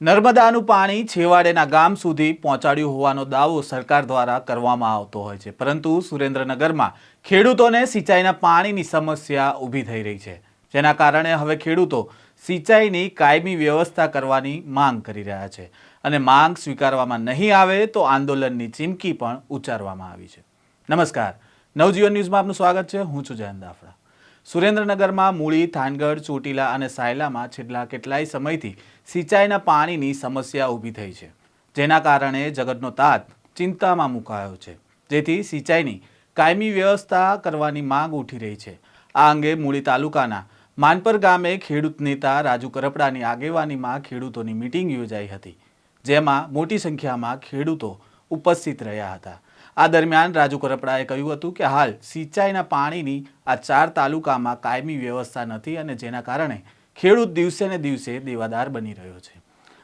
નર્મદાનું પાણી છેવાડેના ગામ સુધી પહોંચાડ્યું હોવાનો દાવો સરકાર દ્વારા કરવામાં આવતો હોય છે. પરંતુ સુરેન્દ્રનગરમાં ખેડૂતોને સિંચાઈના પાણીની સમસ્યા ઊભી થઈ રહી છે. જેના કારણે હવે ખેડૂતો સિંચાઈની કાયમી વ્યવસ્થા કરવાની માંગ કરી રહ્યા છે અને માંગ સ્વીકારવામાં નહીં આવે તો આંદોલનની ચીમકી પણ ઉચ્ચારવામાં આવી છે. નમસ્કાર. નવજીવન ન્યૂઝમાં આપનું સ્વાગત છે. હું છું જયંત દાફડા. સુરેન્દ્રનગરમાં મૂળી, થાનગઢ, ચોટીલા અને સાયલામાં છેલ્લા કેટલાય સમયથી સિંચાઈના પાણીની સમસ્યા ઊભી થઈ છે, જેના કારણે જગતનો તાત ચિંતામાં મુકાયો છે. જેથી સિંચાઈની કાયમી વ્યવસ્થા કરવાની માંગ ઉઠી રહી છે. આ અંગે મૂળી તાલુકાના માનપર ગામે ખેડૂત નેતા રાજુ કરપડાની આગેવાનીમાં ખેડૂતોની મિટિંગ યોજાઈ હતી, જેમાં મોટી સંખ્યામાં ખેડૂતો ઉપસ્થિત રહ્યા હતા. આ દરમિયાન રાજુ કરપડાએ કહ્યું હતું કે હાલ સિંચાઈના પાણીની આ ચાર તાલુકામાં કાયમી વ્યવસ્થા નથી અને જેના કારણે ખેડૂત દિવસે ને દિવસે દેવાદાર બની રહ્યો છે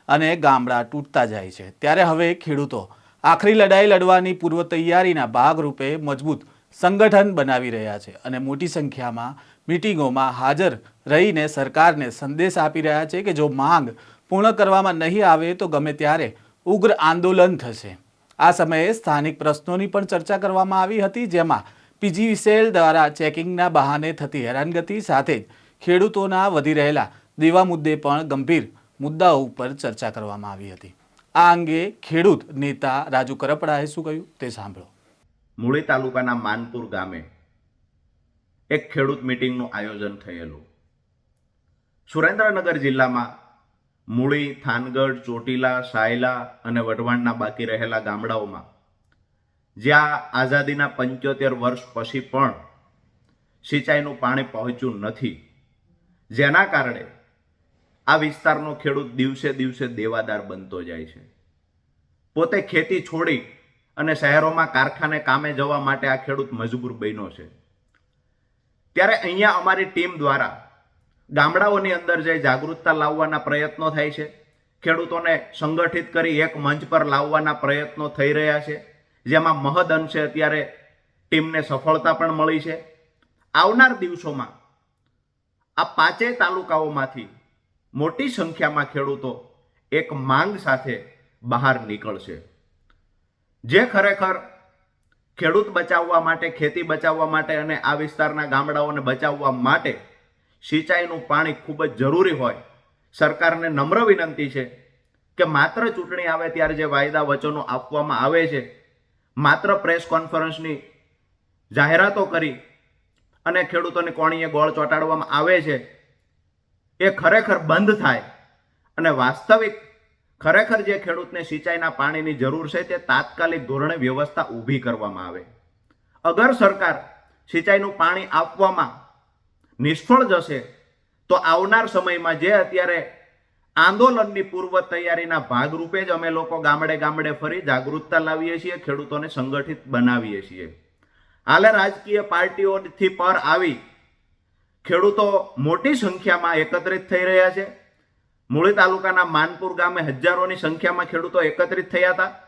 અને ગામડા તૂટતા જાય છે. ત્યારે હવે ખેડૂતો આખરી લડાઈ લડવાની પૂર્વ તૈયારીના ભાગરૂપે મજબૂત સંગઠન બનાવી રહ્યા છે અને મોટી સંખ્યામાં મિટિંગોમાં હાજર રહીને સરકારને સંદેશ આપી રહ્યા છે કે જો માંગ પૂર્ણ કરવામાં નહીં આવે તો ગમે ત્યારે ઉગ્ર આંદોલન થશે. આ સમયે સ્થાનિક પ્રશ્નોની પણ ચર્ચા કરવામાં આવી હતી, જેમાં પીજી સેલ દ્વારા ચેકિંગના બહાને થતી હેરાનગતિ સાથે જ ખેડૂતોના વધી રહેલા દેવા મુદ્દે પણ ગંભીર મુદ્દાઓ ઉપર ચર્ચા કરવામાં આવી હતી. આ અંગે ખેડૂત નેતા રાજુ કરપડાએ શું કહ્યું તે સાંભળો. મૂળી તાલુકાના માનપુર ગામે એક ખેડૂત મિટિંગનું આયોજન થયેલું. સુરેન્દ્રનગર જિલ્લામાં મૂળી, થાનગઢ, ચોટીલા, સાયલા અને વઢવાણના બાકી રહેલા ગામડાઓમાં. જ્યાં આઝાદીના પંચોતેર વર્ષ પછી પણ સિંચાઈનું પાણી પહોંચ્યું નથી. જેના કારણે આ વિસ્તારનો ખેડૂત દિવસે દિવસે દેવાદાર બનતો જાય છે. પોતે ખેતી છોડી અને શહેરોમાં કારખાને કામે જવા માટે આ ખેડૂત મજબૂર બન્યો છે. ત્યારે અહીંયા અમારી ટીમ દ્વારા ગામડાઓની અંદર જઈ જાગૃતતા લાવવાના પ્રયત્નો થાય છે. ખેડૂતોને સંગઠિત કરી એક મંચ પર લાવવાના પ્રયત્નો થઈ રહ્યા છે. જેમાં મહદ અંશે અત્યારે ટીમને સફળતા પણ મળી છે. આવનાર દિવસોમાં આ પાંચેય તાલુકાઓમાંથી મોટી સંખ્યામાં ખેડૂતો એક માંગ સાથે બહાર નીકળશે. જે ખરેખર ખેડૂત બચાવવા માટે, ખેતી બચાવવા માટે અને આ વિસ્તારના ગામડાઓને બચાવવા માટે સિંચાઈનું પાણી ખૂબ જ જરૂરી હોય. સરકારને નમ્ર વિનંતી છે કે માત્ર ચૂંટણી આવે ત્યારે જે વાયદા વચનો આપવામાં આવે છે, માત્ર પ્રેસ કોન્ફરન્સની જાહેરાતો કરી અને ખેડૂતોની કોણીએ ગોળ ચોંટાડવામાં આવે છે, એ ખરેખર બંધ થાય. અને વાસ્તવિક ખરેખર જે ખેડૂતને સિંચાઈના પાણીની જરૂર છે તે તાત્કાલિક ધોરણે વ્યવસ્થા ઊભી કરવામાં આવે. અગર સરકાર સિંચાઈનું પાણી આપવામાં નિષ્ફળ જશે. તો આવનાર સમયમાં જે અત્યારે આંદોલનની પૂર્વ તૈયારીના ભાગરૂપે જ અમે લોકો ગામડે ગામડે ફરી જાગૃતતા લાવીએ છીએ, ખેડૂતોને સંગઠિત બનાવીએ છીએ. હાલે રાજકીય પાર્ટીઓથી પર આવી ખેડૂતો મોટી સંખ્યામાં એકત્રિત થઈ રહ્યા છે. મૂળી તાલુકાના માનપુર ગામે હજારોની સંખ્યામાં ખેડૂતો એકત્રિત થયા હતા.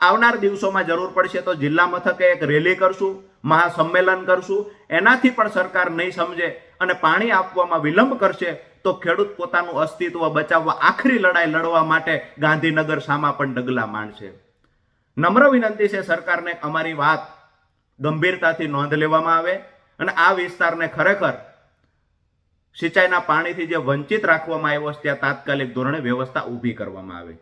આવનાર દિવસોમાં જરૂર પડશે તો જિલ્લા મથકે એક રેલી કરશું, મહાસંમેલન કરશું. એનાથી પણ સરકાર નહીં સમજે અને પાણી આપવામાં વિલંબ કરશે તો ખેડૂત પોતાનું અસ્તિત્વ બચાવવા આખરી લડાઈ લડવા માટે ગાંધીનગર સામા પણ ડગલા માંડશે. નમ્ર વિનંતી છે સરકારને અમારી વાત ગંભીરતાથી નોંધ લેવામાં આવે અને આ વિસ્તારને ખરેખર સિંચાઈના પાણીથી જે વંચિત રાખવામાં આવ્યો છે, ત્યાં તાત્કાલિક ધોરણે વ્યવસ્થા ઊભી કરવામાં આવે.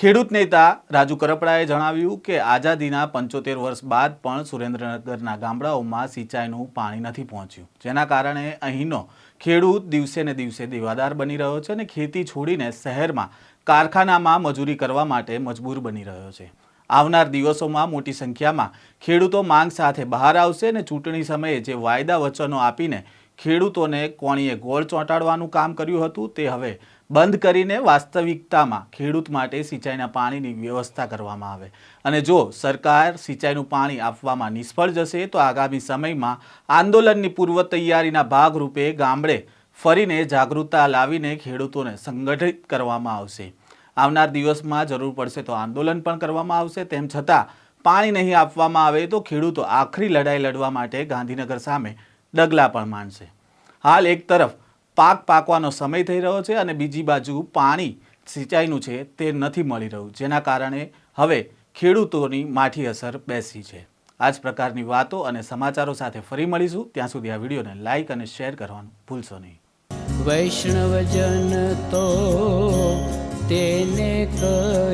ખેડૂત નેતા રાજુ કરપડાએ જણાવ્યું કે આઝાદીના પંચોતેર વર્ષ બાદ પણ સુરેન્દ્રનગરના ગામડાઓમાં સિંચાઈનું પાણી નથી પહોંચ્યું. જેના કારણે અહીંનો ખેડૂત દિવસે ને દિવસે દેવાદાર બની રહ્યો છે અને ખેતી છોડીને શહેરમાં કારખાનામાં મજૂરી કરવા માટે મજબૂર બની રહ્યો છે. આવનાર દિવસોમાં મોટી સંખ્યામાં ખેડૂતો માંગ સાથે બહાર આવશે અને ચૂંટણી સમયે જે વાયદા વચનો આપીને ખેડૂતોને કોણીએ ગોળ ચોંટાડવાનું કામ કર્યું હતું, તે હવે બંધ કરીને વાસ્તવિકતામાં ખેડૂત માટે સિંચાઈના પાણીની વ્યવસ્થા કરવામાં આવે. અને જો સરકાર સિંચાઈનું પાણી આપવામાં નિષ્ફળ જશે, તો આગામી સમયમાં આંદોલનની પૂર્વ તૈયારીના ભાગરૂપે ગામડે ફરીને જાગૃતતા લાવીને ખેડૂતોને સંગઠિત કરવામાં આવશે. આવનાર દિવસમાં જરૂર પડશે તો આંદોલન પણ કરવામાં આવશે. તેમ છતાં પાણી નહીં આપવામાં આવે તો ખેડૂતો આખરી લડાઈ લડવા માટે ગાંધીનગર સામે ડગલા પણ માંડશે હાલ એક તરફ પાક પાકવાનો સમય થઈ રહ્યો છે અને બીજી બાજુ પાણી સિંચાઈનું છે તે નથી મળી રહ્યું, જેના કારણે હવે ખેડૂતોની માઠી અસર બેસી છે. આ જ પ્રકારની વાતો અને સમાચારો સાથે ફરી મળીશું. ત્યાં સુધી આ વિડીયોને લાઇક અને શેર કરવાનું ભૂલશો નહીં. વૈષ્ણવજન તો તેને કહીએ